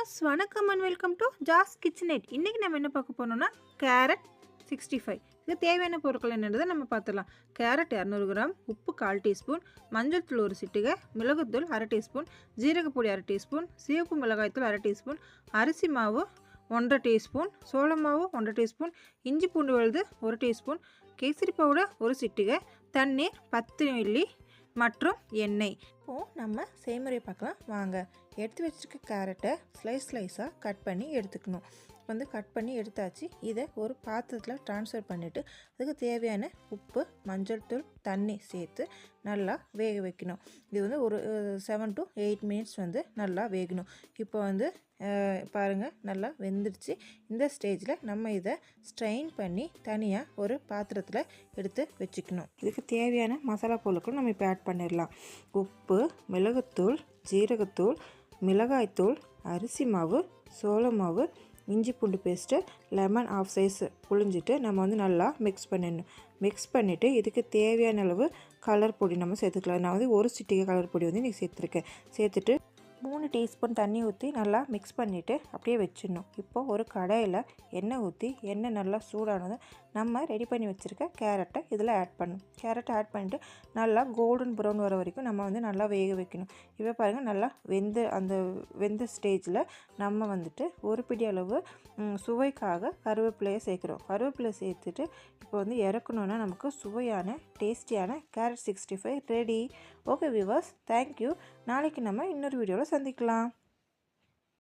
Viewers வணக்கம் and welcome to ஜாஸ் கிச்சனேட். இன்றைக்கி நம்ம என்ன பார்க்க போனோம்னா கேரட் சிக்ஸ்டி ஃபைவ். இதுக்கு தேவையான பொருட்கள் என்னன்றதை நம்ம பார்த்துடலாம். கேரட் இரநூறு கிராம் உப்பு கால் டீஸ்பூன் மஞ்சள் தூள் ஒரு சிட்டுகை மிளகுத்தூள் அரை டீஸ்பூன் ஜீரகப்பொடி அரை டீஸ்பூன் சிவப்பு மிளகாய்த்தூள் அரை டீஸ்பூன் அரிசி மாவு ஒன்றரை டீஸ்பூன் சோள மாவு ஒன்றரை டீஸ்பூன் இஞ்சி பூண்டு விழுது ஒரு டீஸ்பூன் கேசரி பவுடர் ஒரு சிட்டுகை தண்ணீர் பத்து மில்லி மற்றும் எண்ணெய். இப்போது நம்ம செய்முறை பார்க்கலாம். வாங்க. எடுத்து வச்சிருக்க கேரட்டை ஸ்லைஸ் ஸ்லைஸாக கட் பண்ணி எடுத்துக்கணும். வந்து கட் பண்ணி எடுத்தாச்சு. இதை ஒரு பாத்திரத்தில் ட்ரான்ஸ்ஃபர் பண்ணிவிட்டு அதுக்கு தேவையான உப்பு மஞ்சள் தூள் தண்ணி சேர்த்து நல்லா வேக வைக்கணும். இது வந்து ஒரு செவன் டு எயிட் மினிட்ஸ் வந்து நல்லா வேகணும். இப்போ வந்து பாருங்கள் நல்லா வெந்துடுச்சு இந்த ஸ்டேஜில் நம்ம இதை ஸ்ட்ரெயின் பண்ணி தனியாக ஒரு பாத்திரத்தில் எடுத்து வச்சுக்கணும். இதுக்கு தேவையான மசாலா பொருட்கள் நம்ம இப்போ ஆட் பண்ணிடலாம். உப்பு மிளகுத்தூள் ஜீரகத்தூள் மிளகாய்த்தூள் அரிசி மாவு சோள மாவு இஞ்சி பூண்டு பேஸ்ட்டு லெமன் ஆஃப் சைஸ் புழிஞ்சிட்டு நம்ம வந்து நல்லா மிக்ஸ் பண்ணிடணும். மிக்ஸ் பண்ணிவிட்டு இதுக்கு தேவையான அளவு கலர் பொடி நம்ம சேர்த்துக்கலாம். நான் வந்து ஒரு சிட்டிகை கலர் பொடி வந்து இன்றைக்கி சேர்த்துருக்கேன். சேர்த்துட்டு மூணு டீஸ்பூன் தண்ணி ஊற்றி நல்லா மிக்ஸ் பண்ணிவிட்டு அப்படியே வச்சிடணும். இப்போது ஒரு கடாயில் எண்ணெய் ஊற்றி எண்ணெய் நல்லா சூடானதும் நம்ம ரெடி பண்ணி வச்சுருக்க கேரட்டை இதில் ஆட் பண்ணணும். கேரட்டை ஆட் பண்ணிவிட்டு நல்லா கோல்டன் ப்ரௌன் வர வரைக்கும் நம்ம வந்து நல்லா வேக வைக்கணும். இப்போ பாருங்கள் நல்லா வெந்த அந்த வெந்த ஸ்டேஜில் நம்ம வந்துட்டு ஒரு பிடி அளவு சுவைக்காக கருவேப்பிலையை சேர்க்குறோம். கருவேப்பிலை சேர்த்துட்டு இப்போ வந்து இறக்கணுன்னா நமக்கு சுவையான டேஸ்டியான carrot sixty five ready okay viewers thank you நாளைக்கு நம்ம இன்னொரு வீடியோவில் சந்திக்கலாம்